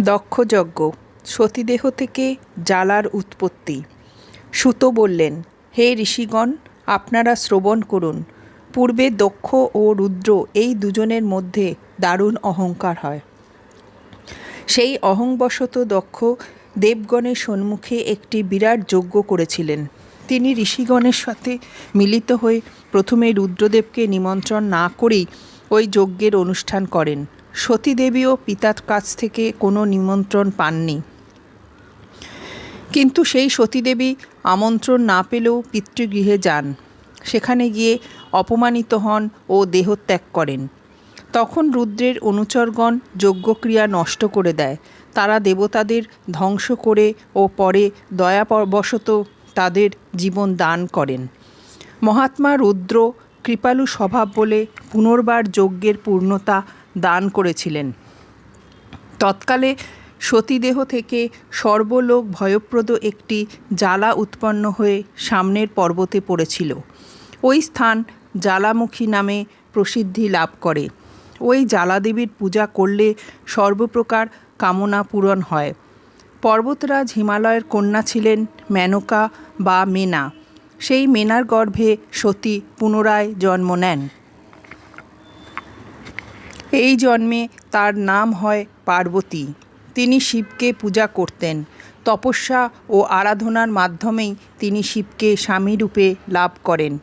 দক্ষযজ্ঞ, সতীদেহ থেকে জ্বালার উৎপত্তি। সুত বললেন, হে ঋষিগণ, আপনারা শ্রবণ করুন। পূর্বে দক্ষ ও রুদ্র এই দুজনের মধ্যে দারুণ অহংকার হয়। সেই অহংবশত দক্ষ দেবগণের সম্মুখে একটি বিরাট যজ্ঞ করেছিলেন। তিনি ঋষিগণের সাথে মিলিত হয়ে প্রথমে রুদ্রদেবকে নিমন্ত্রণ না করেই ওই যজ্ঞের অনুষ্ঠান করেন। সতীদেবীও পিতার কাছ থেকে কোনো নিমন্ত্রণ পাননি। কিন্তু সেই সতীদেবী আমন্ত্রণ না পেলেও পিতৃগৃহে যান। সেখানে গিয়ে অপমানিত হন ও দেহত্যাগ করেন। তখন রুদ্রের অনুচরগণ যজ্ঞক্রিয়া নষ্ট করে দেয়। তারা দেবতাদের ধ্বংস করে ও পরে দয়াবশত তাদের জীবন দান করেন। মহাত্মা রুদ্র কৃপালু স্বভাব বলে পুনর্বার যজ্ঞের পূর্ণতা দান করেছিলেন। তৎকালে সতীদেহ থেকে সর্বলোক ভয়প্রদ একটি জ্বালা উৎপন্ন হয়ে সামনের পর্বতে পড়েছিল। ওই স্থান জ্বালামুখী নামে প্রসিদ্ধি লাভ করে। ওই জ্বালাদেবীর পূজা করলে সর্বপ্রকার কামনা পূরণ হয়। পর্বতরাজ হিমালয়ের কন্যা ছিলেন মেনকা বা মেনা। সেই মেনার গর্ভে সতী পুনরায় জন্ম নেন। এই জন্মে তার নাম হয় পার্বতী। তিনি শিবকে পূজা করতেন। তপস্যা ও আরাধনার মাধ্যমেই তিনি শিবকে স্বামীরূপে লাভ করেন।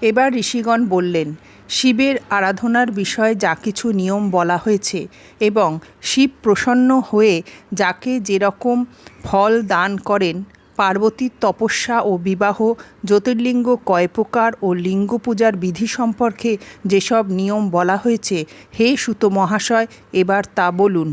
এবার ঋষিগণ বললেন, শিবের আরাধনার বিষয়ে যা কিছু নিয়ম বলা হয়েছে এবং শিব প্রসন্ন হয়ে যাকে যেরকম ফল দান করেন পার্বতীর তপস্যা ও বিবাহ, জ্যোতির্লিঙ্গ কয় প্রকার ও লিঙ্গ পূজার বিধি সম্পর্কে যেসব নিয়ম বলা হয়েছে, হে সুত মহাশয় এবার তা বলুন।